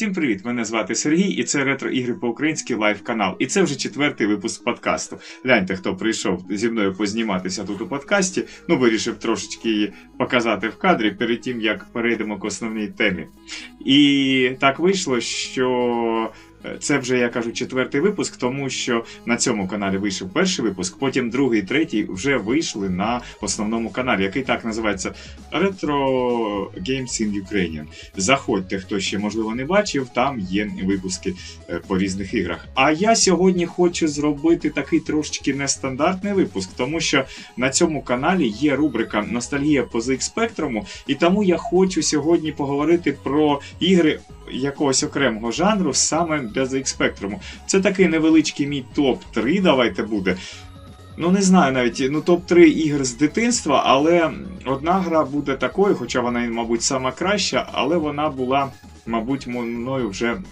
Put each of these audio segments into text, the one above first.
Всім привіт! Мене звати Сергій, і це ретро ігри по-українськи лайв канал. І це вже четвертий випуск подкасту. Гляньте, хто прийшов зі мною позніматися тут у подкасті. Ну, вирішив трошечки її показати в кадрі перед тим, як перейдемо к основній темі. І так вийшло, що. Це вже я кажу четвертий випуск, тому що на цьому каналі вийшов перший випуск, потім другий, третій вже вийшли на основному каналі, який так називається Retro Games in Ukrainian. Заходьте, хто ще можливо не бачив, там є випуски е, по різних іграх. А я сьогодні хочу зробити такий трошечки нестандартний випуск, тому що на цьому каналі є рубрика Ностальгія по ZX Spectrum, і тому я хочу сьогодні поговорити про ігри якогось окремого жанру саме для ZX Spectrum. Це такий невеличкий мій топ-3, давайте буде. Ну, не знаю навіть, ну топ-3 ігр з дитинства, але одна гра буде такою, хоча вона, мабуть, сама краща, але вона була, мабуть, мною вже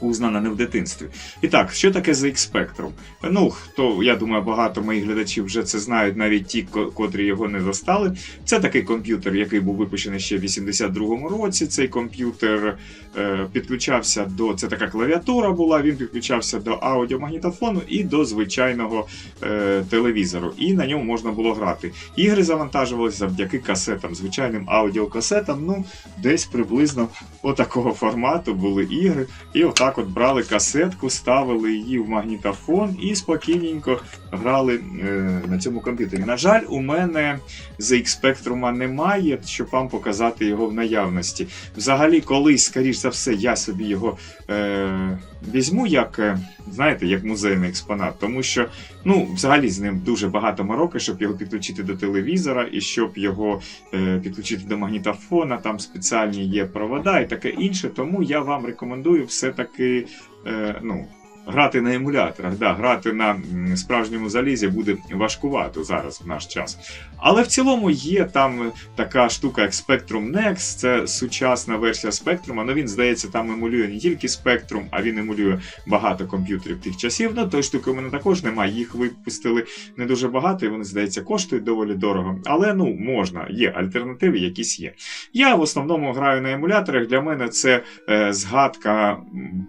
узнана не в дитинстві. І так, що таке ZX Spectrum? Ну, хто, я думаю, багато моїх глядачів вже це знають, навіть ті, котрі його не застали. Це такий комп'ютер, який був випущений ще в 82-му році. Цей комп'ютер е, підключався до. Це така клавіатура була, він підключався до аудіомагнітофону і до звичайного е, телевізору. І на ньому можна було грати. Ігри завантажувалися завдяки касетам, звичайним аудіокасетам. Ну, десь приблизно отакого формату були ігри. І отак от брали касетку, ставили її в магнітофон і спокійненько грали е, на цьому комп'ютері. На жаль, у мене ZX Spectrum немає, щоб вам показати його в наявності. Взагалі, колись, скоріш за все, я собі його е, візьму як, е, знаєте, як музейний експонат, тому що ну, взагалі з ним дуже багато мороки, щоб його підключити до телевізора і щоб його е, підключити до магнітофона, там спеціальні є провода і таке інше. Тому я вам рекомендую все-таки. Е, ну, Грати на емуляторах, да, грати на справжньому залізі буде важкувато зараз в наш час. Але в цілому є там така штука, як Spectrum Next, це сучасна версія Spectrum, але він, здається, там емулює не тільки Spectrum, а він емулює багато комп'ютерів тих часів. Ну, тої штуки у мене також немає. Їх випустили не дуже багато, і вони, здається, коштують доволі дорого. Але ну, можна, є альтернативи, якісь є. Я в основному граю на емуляторах. Для мене це е, згадка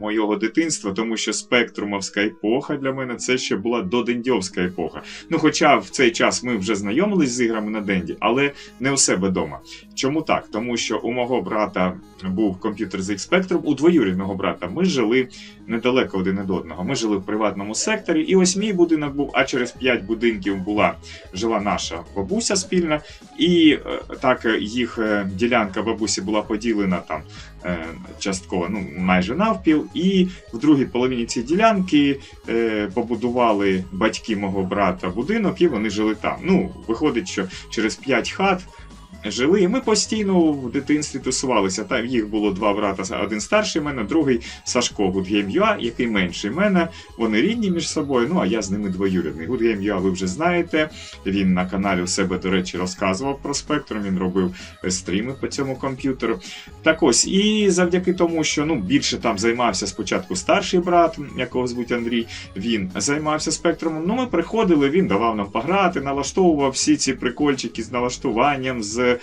моєго дитинства, тому що спектрумовська епоха для мене це ще була додендьовська епоха. Ну, хоча в цей час ми вже знайомились з іграми на Денді, але не у себе вдома. Чому так? Тому що у мого брата був комп'ютер ZX Spectrum, у двоюрідного брата ми жили недалеко один від одного. Ми жили в приватному секторі, і ось мій будинок був, а через п'ять будинків була жила наша бабуся спільна, і е, так їх е, ділянка бабусі була поділена там е, частково, ну майже навпіл. І в другій половині цієї ділянки побудували батьки мого брата будинок, і вони жили там. Ну, виходить, що через п'ять хат. Жили, і ми постійно в дитинстві тусувалися. Там їх було два брата, один старший мене, другий Сашко Гудгейм.ua, який менший мене. Вони рідні між собою. Ну а я з ними двоюрідний. Гудгейм.ua ви вже знаєте. Він на каналі у себе, до речі, розказував про спектрум. Він робив е, стріми по цьому комп'ютеру. Так ось, і завдяки тому, що ну більше там займався спочатку старший брат, якого звуть Андрій. Він займався спектрумом. Ну, ми приходили, він давав нам пограти, налаштовував всі ці прикольчики з налаштуванням, з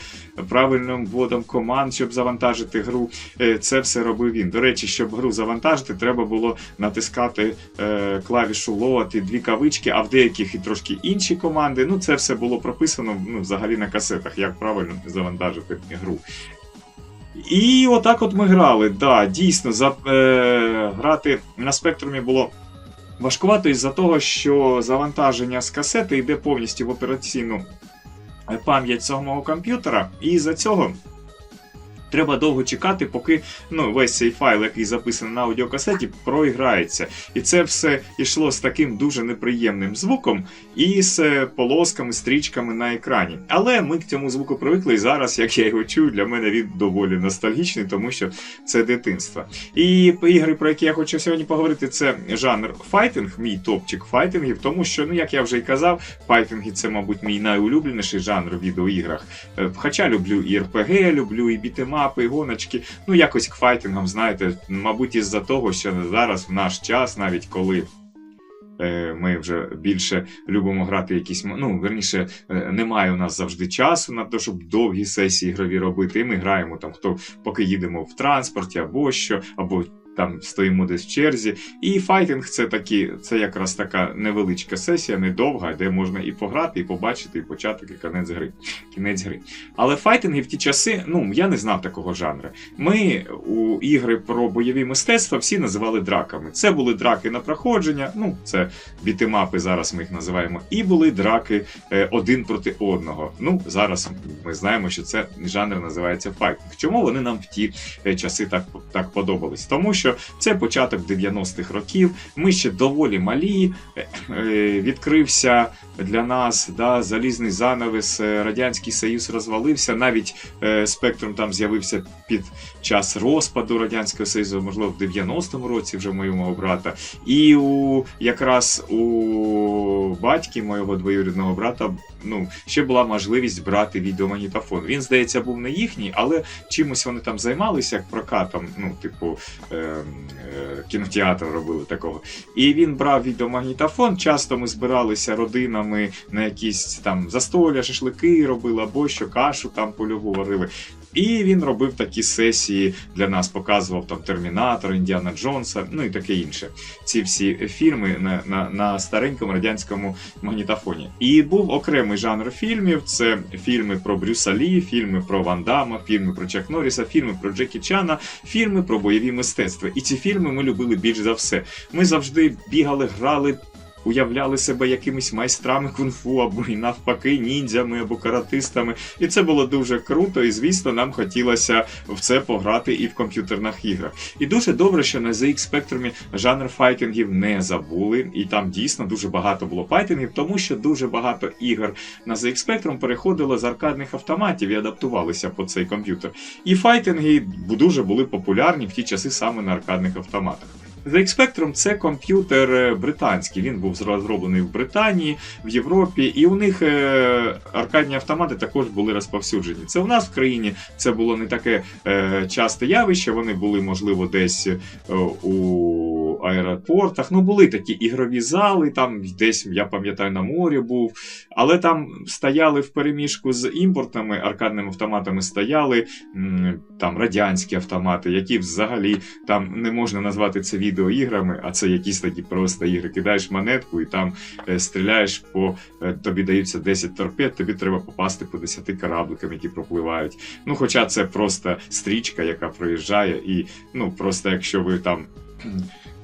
правильним вводом команд, щоб завантажити гру. Е, Це все робив він. До речі, щоб гру завантажити, треба було натискати е, клавішу load дві кавички, а в деяких і трошки інші команди. Ну, це все було прописано ну, взагалі на касетах, як правильно завантажити гру. І отак от ми грали. Да, дійсно, за, е, грати на спектрумі було важкувато із-за того, що завантаження з касети йде повністю в операційну пам'ять самого комп'ютера, і за цього. Треба довго чекати, поки ну, весь цей файл, який записаний на аудіокасеті, проіграється. І це все йшло з таким дуже неприємним звуком і з е, полосками, стрічками на екрані. Але ми к цьому звуку привикли, і зараз, як я його чую, для мене він доволі ностальгічний, тому що це дитинство. І ігри, про які я хочу сьогодні поговорити, це жанр файтинг, мій топчик файтингів, тому що, ну як я вже й казав, файтинги це, мабуть, мій найулюбленіший жанр у відеоіграх. Е, Хоча люблю і РПГ, люблю і бітемапи, і гоночки. Ну, якось к файтингам, знаєте, мабуть, із-за того, що зараз в наш час, навіть коли е, ми вже більше любимо грати якісь. Ну, верніше, е, немає у нас завжди часу на те, щоб довгі сесії ігрові робити. І ми граємо там, хто поки їдемо в транспорті або що, або. Там стоїмо десь в черзі. І файтинг це такі, це якраз така невеличка сесія, недовга, де можна і пограти, і побачити, і початок, і кінець гри. Кінець гри. Але файтинги в ті часи, ну я не знав такого жанру. Ми у ігри про бойові мистецтва всі називали драками. Це були драки на проходження, ну це бітемапи, зараз ми їх називаємо, і були драки е, один проти одного. Ну зараз ми знаємо, що це жанр називається файтинг. Чому вони нам в ті е, часи так, так подобались? Тому що це початок 90-х років. Ми ще доволі малі. е, е, Відкрився для нас да, залізний занавес, е, Радянський Союз розвалився. Навіть спектрум там з'явився під час розпаду Радянського Союзу, можливо, в 90-му році вже моєму брата. І у якраз у батьки моєго двоюрідного брата ну, ще була можливість брати відеомагнітофон. Він, здається, був не їхній, але чимось вони там займалися, як прокатом, ну, типу, е, е, кінотеатр робили такого. І він брав відеомагнітофон. Часто ми збиралися родинами на якісь там застолля, шашлики робили або що кашу там польову варили. І він робив такі сесії для нас, показував там Термінатор, Індіана Джонса, ну і таке інше. Ці всі фільми на, на, на старенькому радянському магнітофоні. І був окремий жанр фільмів: це фільми про Брюса Лі, фільми про Ван Дамма, фільми про Чак Норріса, фільми про Джекі Чана, фільми про бойові мистецтва. І ці фільми ми любили більш за все. Ми завжди бігали, грали. Уявляли себе якимись майстрами кунг-фу, або і навпаки, ніндзями або каратистами. І це було дуже круто, і звісно, нам хотілося в це пограти і в комп'ютерних іграх. І дуже добре, що на ZX Spectrum жанр файтингів не забули, і там дійсно дуже багато було файтингів, тому що дуже багато ігор на ZX Spectrum переходило з аркадних автоматів і адаптувалися по цей комп'ютер. І файтинги дуже були популярні в ті часи саме на аркадних автоматах. ZX Spectrum – це комп'ютер е, британський. Він був розроблений в Британії, в Європі, і у них е, аркадні автомати також були розповсюджені. Це у нас в країні це було не таке е, часте явище. Вони були, можливо, десь е, аеропортах. Ну, були такі ігрові зали, там десь, я пам'ятаю, на морі був. Але там стояли в переміжку з імпортними аркадними автоматами, стояли там радянські автомати, які взагалі там не можна назвати це відеоіграми, а це якісь такі просто ігри. Кидаєш монетку і там е, стріляєш по е, тобі даються 10 торпед, тобі треба попасти по 10 корабликам, які пропливають. Ну, хоча це просто стрічка, яка проїжджає, і ну просто якщо ви там.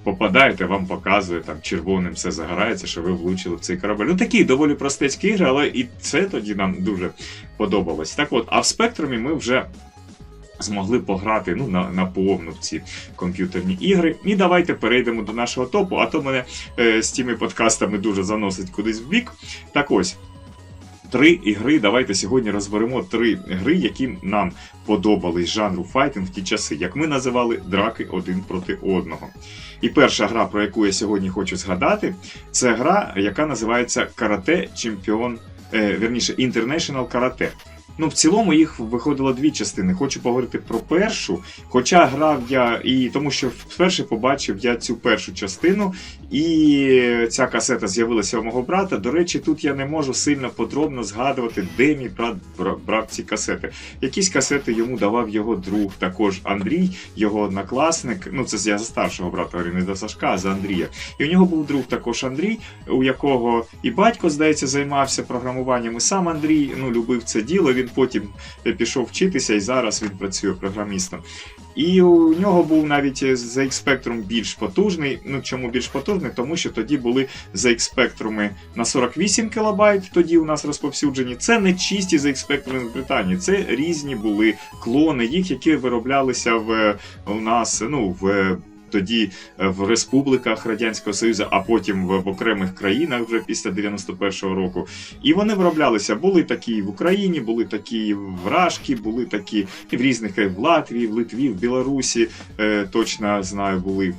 Попадаєте, вам показує там червоним все загорається, що ви влучили в цей корабель. Ну такі доволі простецькі ігри, але і це тоді нам дуже подобалось. Так от, а в спектрумі ми вже змогли пограти ну, на, на повну в ці комп'ютерні ігри. І давайте перейдемо до нашого топу, а то мене е, з тими подкастами дуже заносить кудись в бік. Так ось. Три ігри. Давайте сьогодні розберемо три гри, які нам подобались жанру файтинг в ті часи, як ми називали драки один проти одного. І перша гра, про яку я сьогодні хочу згадати, це гра, яка називається Карате Чемпіон, е, верніше International Karate. Ну, в цілому їх виходило дві частини. Хочу поговорити про першу. Хоча грав я і тому, що вперше побачив я цю першу частину, і ця касета з'явилася у мого брата. До речі, тут я не можу сильно подробно згадувати, де мій брат брав ці касети. Якісь касети йому давав його друг, також Андрій, його однокласник. Ну, це я за старшого брата не за Сашка, а за Андрія. І у нього був друг також Андрій, у якого і батько, здається, займався програмуванням, і сам Андрій ну, любив це діло. Він потім е, пішов вчитися, і зараз він працює програмістом. І у нього був навіть ZX Spectrum більш потужний. Ну чому більш потужний? Тому що тоді були ZX Spectrum на 48 кБ, тоді у нас розповсюджені. Це не чисті ZX Spectrum з Британії, це різні були клони їх, які вироблялися в у нас ну в. Тоді е, в республіках Радянського Союзу, а потім в, окремих країнах вже після 91-го року. І вони вироблялися. Були такі і в Україні, були такі і в Рашки, були такі і в різних країнах, в Латвії, в Литві, в Білорусі, е, точно знаю, були.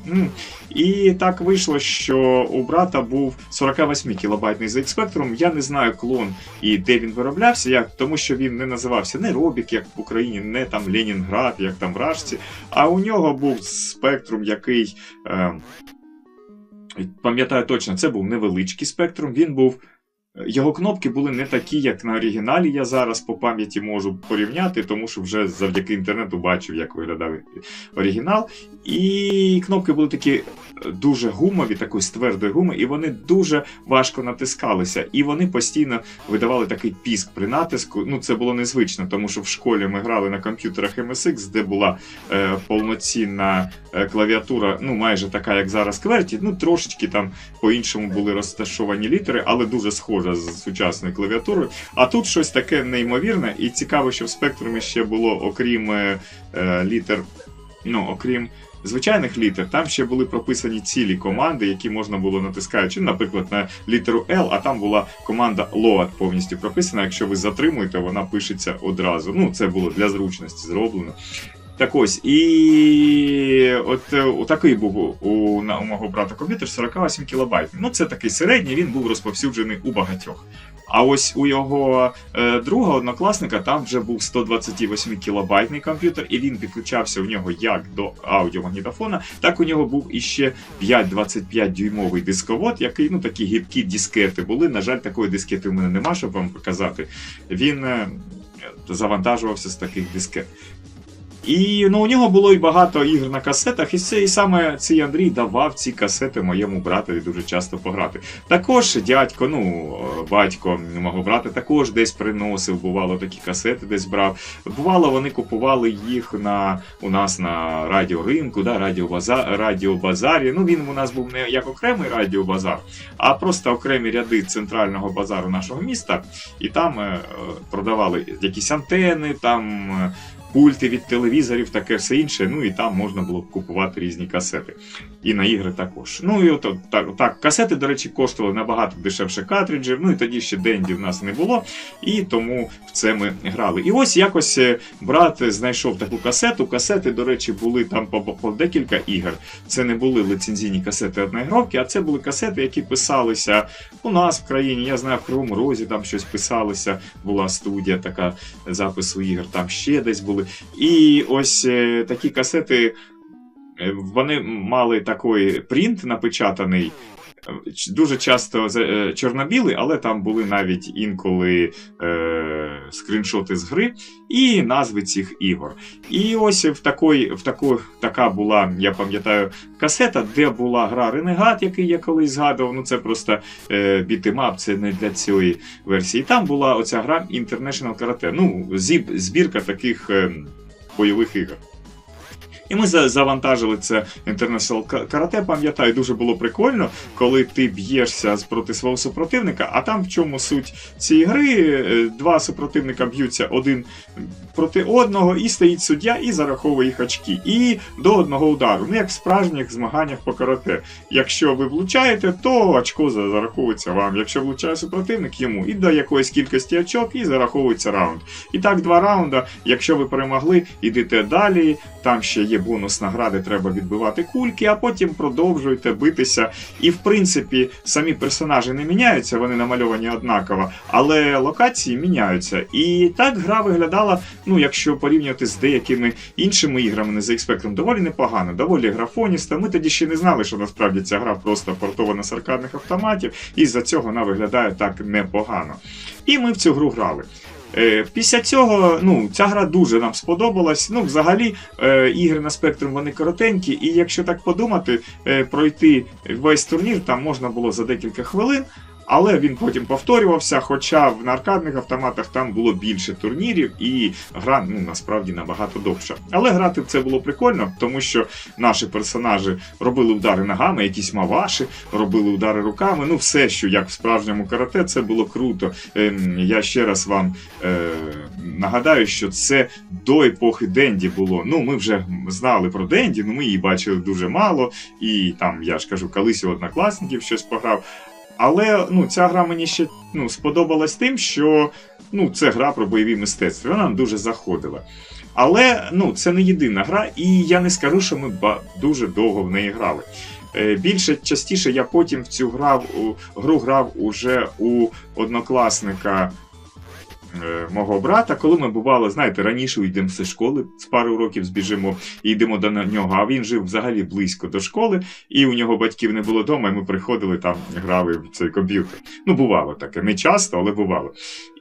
І так вийшло, що у брата був 48 кілобайтний ZX Spectrum. Я не знаю клон і де він вироблявся, як, тому що він не називався не Робік, як в Україні, не там Ленінград, як там в Рашці. А у нього був спектрум, який. Е, Пам'ятаю точно, це був невеличкий спектрум. Він був. Його кнопки були не такі, як на оригіналі. Я зараз по пам'яті можу порівняти, тому що вже завдяки інтернету бачив, як виглядав оригінал. І кнопки були такі дуже гумові, такої з твердої гуми, і вони дуже важко натискалися. І вони постійно видавали такий піск при натиску. Ну, це було незвично, тому що в школі ми грали на комп'ютерах MSX, де була е, повноцінна е, клавіатура, ну майже така, як зараз QWERTY. Ну, трошечки там по-іншому були розташовані літери, але дуже схожа з сучасною клавіатурою. А тут щось таке неймовірне, і цікаво, що в спектрумі ще було, окрім е, е, літер, ну, окрім звичайних літер, там ще були прописані цілі команди, які можна було натискаючи, наприклад, на літеру L, а там була команда load повністю прописана. Якщо ви затримуєте, вона пишеться одразу. Ну, це було для зручності зроблено. Так ось, і от е, такий був у, на, у мого брата комп'ютер 48 кБ. Ну, це такий середній, він був розповсюджений у багатьох. А ось у його е, друга однокласника там вже був 128 кілобайтний комп'ютер, і він підключався у нього як до аудіомагнітофона, так у нього був іще 5,25 дюймовий дисковод, який ну такі гібкі дискети були. На жаль, такої дискети в мене нема, щоб вам показати. Він е, завантажувався з таких дискет. І ну, у нього було і багато ігр на касетах, і це і саме цей Андрій давав ці касети моєму братові дуже часто пограти. Також дядько, ну батько мого брата, також десь приносив, бувало такі касети, десь брав. Бувало, вони купували їх на у нас на радіоринку, да, радіобазар, радіобазарі. Ну він у нас був не як окремий радіобазар, а просто окремі ряди центрального базару нашого міста, і там е, продавали якісь антени, там. Пульти від телевізорів, таке все інше. Ну і там можна було купувати різні касети. І на ігри також. Ну і от так, так, касети, до речі, коштували набагато дешевше картриджів. Ну і тоді ще денді в нас не було, і тому в це ми грали. І ось якось е, брат знайшов таку касету. Касети, до речі, були там по, по декілька ігор. Це не були лицензійні касети одноігровки, а це були касети, які писалися у нас в країні. Я знаю, в Кривому Розі там щось писалося. Була студія така запису ігор, там ще десь були. І ось е, такі касети. Е, вони мали такий принт напечатаний, дуже часто чорно-білий, але там були навіть інколи е, скріншоти з гри і назви цих ігор. І ось в такої, в таку, така була, я пам'ятаю, касета, де була гра Ренегат, який я колись згадував. Ну це просто е, бітимап, це не для цієї версії. Там була оця гра International Karate. Ну, збірка таких е, бойових ігор. І ми завантажили це International Karate, пам'ятаю, дуже було прикольно, коли ти б'єшся проти свого супротивника, а там в чому суть цієї гри, е, два супротивника б'ються один проти одного, і стоїть суддя і зараховує їх очки. І до одного удару. Ну, як в справжніх змаганнях по карате. Якщо ви влучаєте, то очко зараховується вам. Якщо влучає супротивник, йому і до якоїсь кількості очок, і зараховується раунд. І так, два раунди. Якщо ви перемогли, ідете далі. Там ще є бонус награди, треба відбивати кульки, а потім продовжуєте битися. І в принципі, самі персонажі не міняються, вони намальовані однаково, але локації міняються. І так гра виглядала, ну якщо порівнювати з деякими іншими іграми на ZX Spectrum, доволі непогано, доволі графоніста. Ми тоді ще не знали, що насправді ця гра просто портована з аркадних автоматів, і з-за цього вона виглядає так непогано. І ми в цю гру грали. Е, після цього ну, ця гра дуже нам сподобалась. Ну, Взагалі, е, ігри на спектрум вони коротенькі, і якщо так подумати, е, пройти весь турнір там можна було за декілька хвилин. Але він потім повторювався, хоча в аркадних автоматах там було більше турнірів, і гра ну насправді набагато довша. Але грати в це було прикольно, тому що наші персонажі робили удари ногами, якісь маваші, робили удари руками. Ну, все, що як в справжньому карате, це було круто. Ем, я ще раз вам е, нагадаю, що це до епохи Денді було. Ну, ми вже знали про Денді, ну ми її бачили дуже мало. І там, я ж кажу, колись у однокласників щось пограв. Але ну, ця гра мені ще ну, сподобалась тим, що ну, це гра про бойові мистецтва. Вона нам дуже заходила. Але ну, це не єдина гра, і я не скажу, що ми дуже довго в неї грали. Е, більше частіше я потім в цю грав, гру грав уже у однокласника мого брата, коли ми бували, знаєте, раніше йдемо зі школи, з пару років збіжимо і йдемо до нього. А він жив взагалі близько до школи, і у нього батьків не було вдома, і ми приходили там, грали в цей комп'ютер. Ну, бувало таке, не часто, але бувало.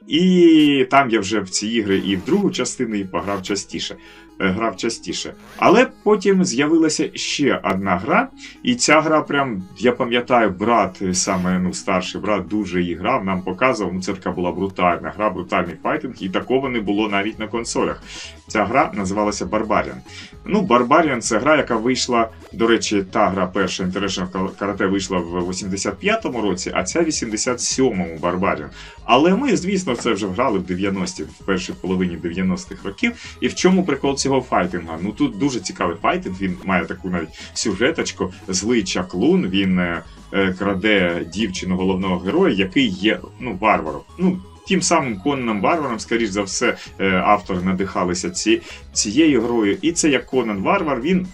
І там я вже в ці ігри і в другу частину і пограв частіше. Е, Грав частіше. Але потім з'явилася ще одна гра, і ця гра, прям, я пам'ятаю, брат, е, саме ну, старший брат, дуже її грав, нам показував. Ну, це така була брутальна гра, брутальний файтинг, і такого не було навіть на консолях. Ця гра називалася Барбаріан. Ну, Barbarian це гра, яка вийшла, до речі, та гра перша International Karate вийшла в 85-му році, а ця в 87-му Barbarian. Але ми, звісно, це вже грали в 90-ті, в першій половині 90-х років. І в чому прикол цього файтинга? Ну тут дуже цікавий файтинг. Він має таку навіть сюжеточку. Злий чаклун. Він е, е, краде дівчину головного героя, який є ну варваром. Ну тим самим Конаном Варваром, скоріш за все, е, автори надихалися ці, цією грою. І це як Конан Варвар. Він.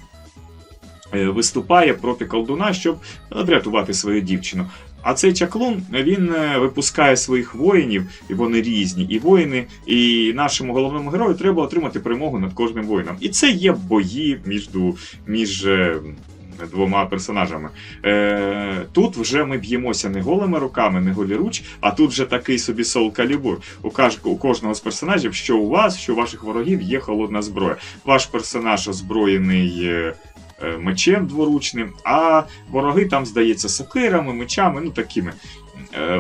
Е, Виступає проти колдуна, щоб врятувати свою дівчину. А цей чаклун він е, випускає своїх воїнів, і вони різні. І воїни, і нашому головному герою треба отримати перемогу над кожним воїном. І це є бої між, між е, двома персонажами. Е, тут вже ми б'ємося не голими руками, не голіруч, а тут вже такий собі сол калібур. У, у кожного з персонажів, що у вас, що у ваших ворогів є холодна зброя. Ваш персонаж озброєний. Е, Мечем дворучним, а вороги там, здається, сокирами, мечами, ну такими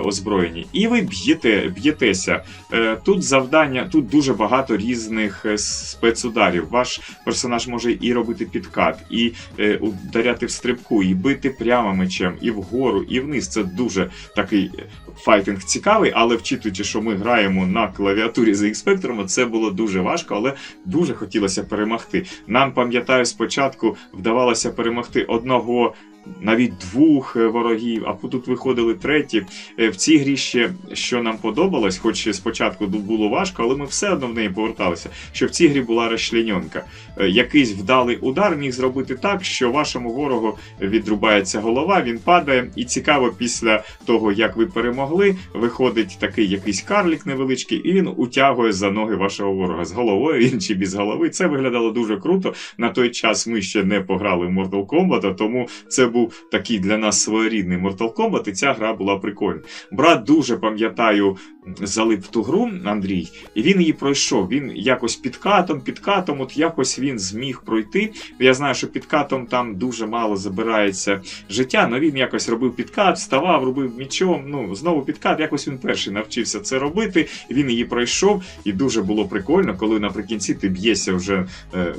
озброєні. І ви б'єте, б'єтеся. Е, тут завдання, тут дуже багато різних е, спецударів. Ваш персонаж може і робити підкат, і е, ударяти в стрибку, і бити прямо мечем, і вгору, і вниз. Це дуже такий е, файтинг цікавий, але вчитуючи, що ми граємо на клавіатурі за X-Spectrum, це було дуже важко, але дуже хотілося перемогти. Нам, пам'ятаю, спочатку вдавалося перемогти одного. Навіть двох е, ворогів, а тут виходили треті. Е, В цій грі ще що нам подобалось, хоч спочатку було важко, але ми все одно в неї поверталися. Що в цій грі була розчленьонка. Е, Якийсь вдалий удар міг зробити так, що вашому ворогу відрубається голова, він падає, і цікаво, після того як ви перемогли, виходить такий якийсь карлік невеличкий, і він утягує за ноги вашого ворога з головою він чи без голови. Це виглядало дуже круто. На той час ми ще не пограли в Mortal Kombat, тому це був такий для нас своєрідний Mortal Kombat, і ця гра була прикольна. Брат дуже пам'ятаю, залип в ту гру Андрій, і він її пройшов. Він якось підкатом, підкатом, от якось він зміг пройти. Я знаю, що підкатом там дуже мало забирається життя, але він якось робив підкат, вставав, робив мічом. Ну знову підкат. Якось він перший навчився це робити. Він її пройшов, і дуже було прикольно, коли наприкінці ти б'єшся вже е,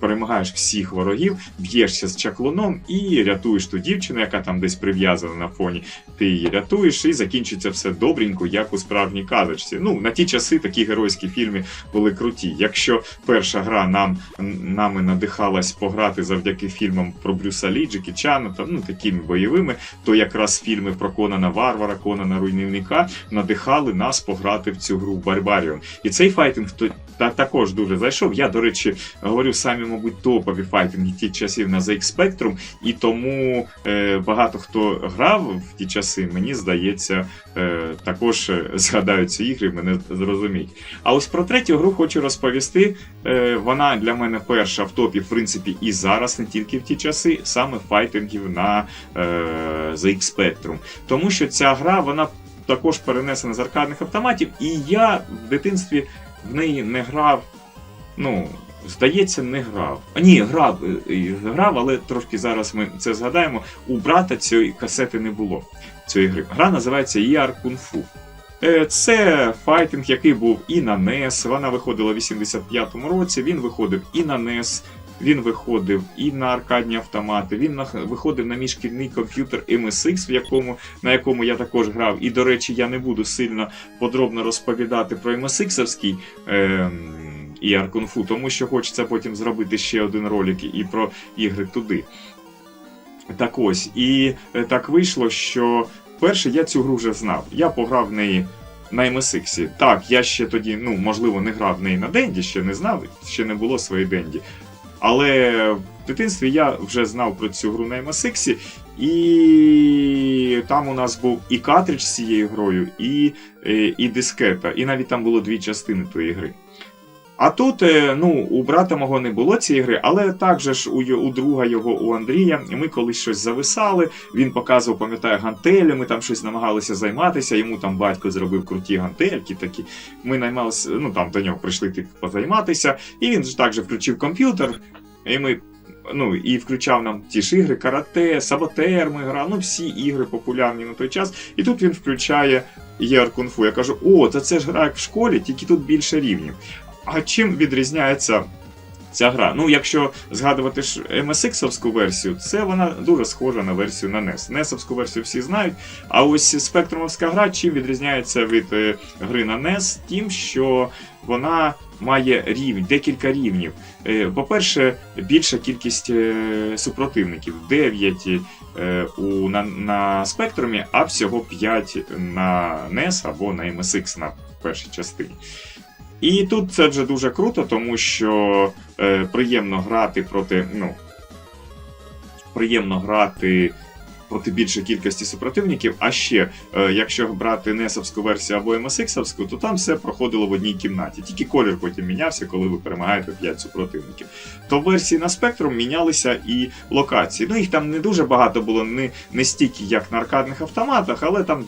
перемагаєш всіх ворогів, б'єшся з чаклуном і рятуєш ту дівчину, яка там десь прив'язана на фоні. Ти її рятуєш, і закінчиться все добренько, як у справжній казочці. Ну на ті часи такі геройські фільми були круті. Якщо перша гра нам нами надихалась пограти завдяки фільмам про Брюса Лі, Джекі Чана, там ну такими бойовими, то якраз фільми про Конана Варвара, Конана Руйнівника надихали нас пограти в цю гру Барбаріон. І цей файтинг та також дуже зайшов. Я, до речі, говорю самі, мабуть, топові файтинги ті часів на ZX Spectrum, і тому е, багато хто грав в ті часи, мені здається, е, також е, згадають ці ігри, мене зрозуміють. А ось про третю гру хочу розповісти. Е, вона для мене перша в топі, в принципі, і зараз, не тільки в ті часи, саме файтингів на е, ZX Spectrum. Тому що ця гра, вона також перенесена з аркадних автоматів, і я в дитинстві в неї не грав. Ну, здається, не грав. А, ні, грав, е, грав, але трошки зараз ми це згадаємо. У брата цієї касети не було цієї гри. Гра називається Kung Fu. Е, Це файтинг, який був і на NES, Вона виходила в 85-му році. Він виходив і на NES, він виходив і на аркадні автомати. Він на, виходив на мій шкільний комп'ютер MSX, в якому, на якому я також грав. І, до речі, я не буду сильно подробно розповідати про MSX-овський е, і Аркунфу, тому що хочеться потім зробити ще один ролик і про ігри туди. Так ось, і е, так вийшло, що перше я цю гру вже знав. Я пограв в неї на MSX. Так, я ще тоді, ну, можливо, не грав в неї на Денді, ще не знав, ще не було своєї Денді. Але в дитинстві я вже знав про цю гру на MSX, І там у нас був і картридж з цією грою, і, е, і дискета, і навіть там було дві частини тої гри. А тут, е, ну, у брата мого не було цієї гри, але також у, у друга його, у Андрія, ми колись щось зависали. Він показував, пам'ятаю, гантелі, ми там щось намагалися займатися. Йому там батько зробив круті гантельки такі. Ми наймалися, ну там до нього прийшли типу, позайматися. І він ж також включив комп'ютер, і ми. Ну, і включав нам ті ж ігри, карате, саботер ми грали, ну всі ігри популярні на той час. І тут він включає єр кунг-фу. Я кажу: о, та це ж гра як в школі, тільки тут більше рівнів. А чим відрізняється ця гра? Ну, якщо згадувати ж MSX-овську версію, це вона дуже схожа на версію на NES. NES-овську версію всі знають. А ось спектрумовська гра чим відрізняється від е, гри на NES? Тим, що вона має рівень, декілька рівнів. Е, По-перше, більша кількість е, супротивників 9 е, у, на, на спектрумі, а всього 5 на NES або на MSX на першій частині. І тут це вже дуже круто, тому що е, приємно грати проти. Ну, приємно грати проти більшої кількості супротивників. А ще, е, якщо брати NES-овську версію або MSX-овську, то там все проходило в одній кімнаті. Тільки колір потім мінявся, коли ви перемагаєте 5 супротивників. То версії на Spectrum мінялися і локації. Ну, їх там не дуже багато було, не, не стільки, як на аркадних автоматах, але там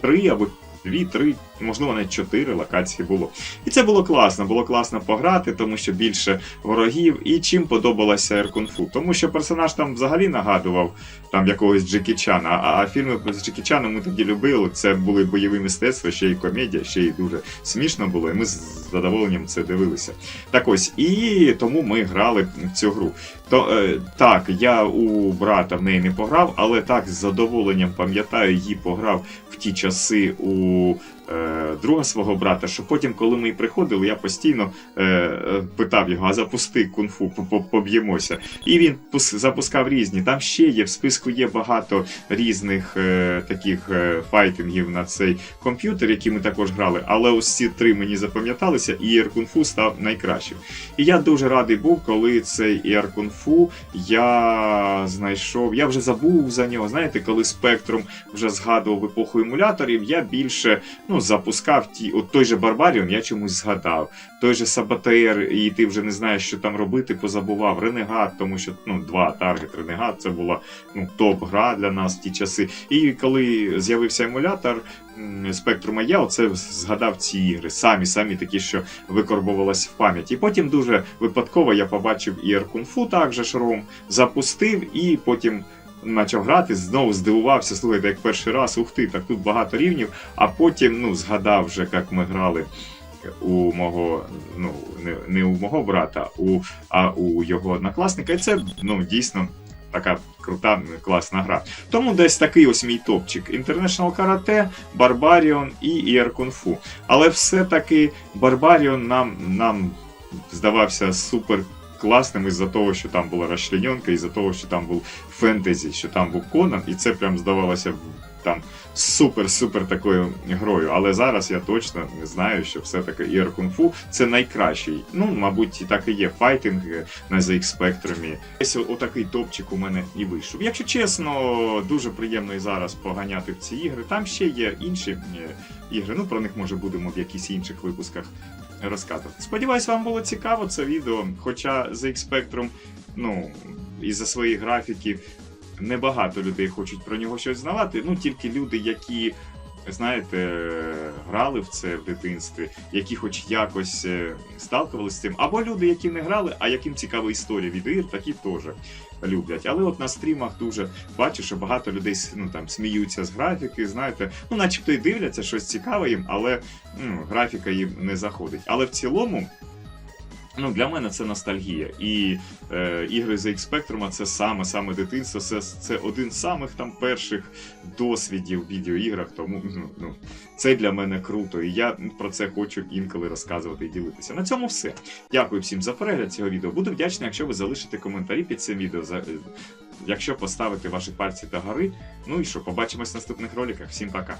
три або дві-три, можливо, навіть чотири локації було. І це було класно, було класно пограти, тому що більше ворогів. І чим подобалася Fu? Тому що персонаж там взагалі нагадував там якогось Джекі Чана. А, фільми з Джекі Чаном ми тоді любили. Це були бойові мистецтва, ще й комедія, ще й дуже смішно було, і ми з задоволенням це дивилися. Так ось, і тому ми грали в цю гру. То е, так, я у брата в неї не пограв, але так з задоволенням пам'ятаю, її пограв в ті часи у друга свого брата, що потім, коли ми приходили, я постійно е, е, питав його, а запусти кунг-фу, по- по- поб'ємося. І він запускав різні. Там ще є, в списку є багато різних е, таких е, файтингів на цей комп'ютер, які ми також грали. Але ось ці три мені запам'яталися, і Fu став найкращим. І я дуже радий був, коли цей Fu я знайшов. Я вже забув за нього. Знаєте, коли Spectrum вже згадував епоху емуляторів, я більше ну, запускав ті. От той же Барбаріон я чомусь згадав. Той же Саботер, і ти вже не знаєш, що там робити, позабував. Ренегат, тому що ну, два таргет Ренегат це була ну, топ-гра для нас в ті часи. І коли з'явився емулятор Spectrum, я оце згадав ці ігри. Самі, самі такі, що викорбувалась в пам'яті. І потім дуже випадково я побачив і Fu також ROM, запустив і потім. Почав грати, знову здивувався, слухайте, як перший раз, ух ти, так тут багато рівнів, а потім ну, згадав вже, як ми грали у мого, ну, не, не у мого брата, у, а у його однокласника. І це ну, дійсно така крута, класна гра. Тому десь такий ось мій топчик: International Karate, Barbarian і Air Kung Fu. Але все-таки Barbarian нам, нам здавався супер. Класним із-за того, що там була розчлененка, із-за того, що там був фентезі, що там був Конан, і це прям здавалося там супер-супер такою грою. Але зараз я точно не знаю, що все-таки Kung Fu це найкращий. Ну, мабуть, і так і є файтинг на ZX Spectrum. Ось отакий топчик у мене і вийшов. Якщо чесно, дуже приємно і зараз поганяти в ці ігри. Там ще є інші е, ігри. Ну про них може будемо в якихось інших випусках розказувати. Сподіваюсь, вам було цікаво це відео. Хоча ZX Spectrum, ну, із-за своїх графіків небагато людей хочуть про нього щось знавати. Ну тільки люди, які. Знаєте, грали в це в дитинстві, які хоч якось е, сталкувалися з цим, або люди, які не грали, а яким цікава історія від ігр, такі теж люблять. Але от на стрімах дуже бачу, що багато людей ну, там, сміються з графіки, знаєте, ну начебто і дивляться щось цікаве їм, але ну, графіка їм не заходить. Але в цілому. Ну, для мене це ностальгія. І е, ігри за Spectrum це саме саме дитинство. Це, це один з самих там перших досвідів в відеоіграх. Тому ну, ну, це для мене круто. І я про це хочу інколи розказувати і ділитися. На цьому все. Дякую всім за перегляд цього відео. Буду вдячний, якщо ви залишите коментарі під цим відео. За, е, якщо поставите ваші пальці до гори. Ну і що, побачимось в наступних роликах. Всім пока.